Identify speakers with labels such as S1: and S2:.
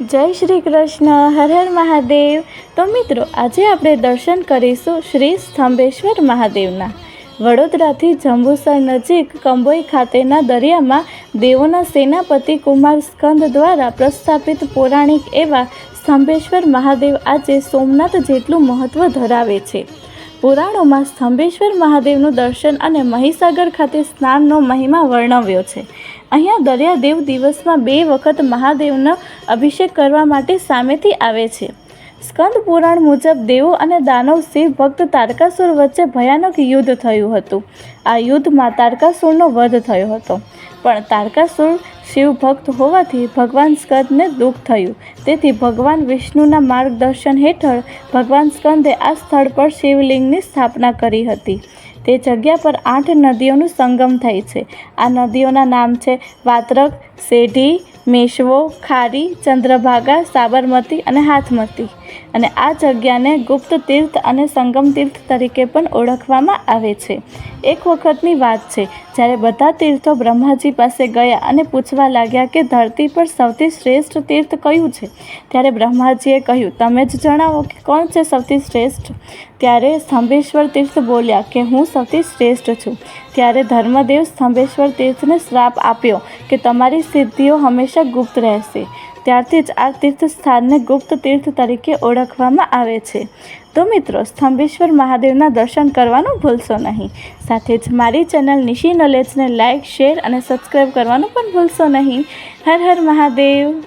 S1: જય શ્રી કૃષ્ણ, હર હર મહાદેવ. તો મિત્રો, આજે આપણે દર્શન કરીશું શ્રી સ્તંભેશ્વર મહાદેવના. વડોદરાથી જંબુસર નજીક કંબોઈ ખાતેના દરિયામાં દેવોના સેનાપતિ કુમાર સ્કંદ દ્વારા પ્રસ્થાપિત પૌરાણિક એવા સ્તંભેશ્વર મહાદેવ આજે સોમનાથ જેટલું મહત્ત્વ ધરાવે છે. પુરાણોમાં સ્તંભેશ્વર મહાદેવનું દર્શન અને મહીસાગર ખાતે સ્નાનનો મહિમા વર્ણવ્યો છે. અહીંયા દરિયાદેવ દિવસમાં બે વખત મહાદેવનો અભિષેક કરવા માટે સામેથી આવે છે. સ્કંદ પુરાણ મુજબ દેવો અને દાનવ શિવ ભક્ત તારકાસુર વચ્ચે ભયાનક યુદ્ધ થયું હતું. આ યુદ્ધમાં તારકાસુરનો વધ થયો હતો. પણ તારકાસુર શિવ ભક્ત હોવાથી ભગવાન સ્કંદને દુઃખ થયું. તેથી ભગવાન વિષ્ણુના માર્ગદર્શન હેઠળ ભગવાન સ્કંદે આ સ્થળ પર શિવલિંગની સ્થાપના કરી હતી. તે જગ્યા પર આઠ નદીઓનું સંગમ થાય છે. આ નદીઓના નામ છે વાત્રક સેઢી મેશવો, ખારી, ચંદ્રભાગા, સાબરમતી અને હાથમતી. અને આ જગ્યાને ગુપ્ત તીર્થ અને સંગમ તીર્થ તરીકે પણ ઓળખવામાં આવે છે. એક વખતની વાત છે, જ્યારે બધા તીર્થો બ્રહ્માજી પાસે ગયા અને પૂછવા લાગ્યા કે ધરતી પર સૌથી શ્રેષ્ઠ તીર્થ કયું છે, ત્યારે બ્રહ્માજીએ કહ્યું, તમે જ જણાવો કે કોણ છે સૌથી શ્રેષ્ઠ? ત્યારે સ્તંભેશ્વર તીર્થ બોલ્યા કે, હું સૌથી શ્રેષ્ઠ છું. ત્યારે ધર્મદેવ સ્તંભેશ્વર તીર્થને શ્રાપ આપ્યો કે, તમારી સિદ્ધિઓ હંમેશા ગુપ્ત રહેશે. ત્યારથી જ આ તીર્થ સ્થાનને ગુપ્ત તીર્થ તરીકે ઓળખવામાં આવે છે. તો મિત્રો, સ્તંભેશ્વર મહાદેવના દર્શન કરવાનું ભૂલશો નહીં. સાથે જ મારી ચેનલ નિશી નોલેજને લાઇક શેર અને સબસ્ક્રાઈબ કરવાનું પણ ભૂલશો નહીં. હર હર મહાદેવ.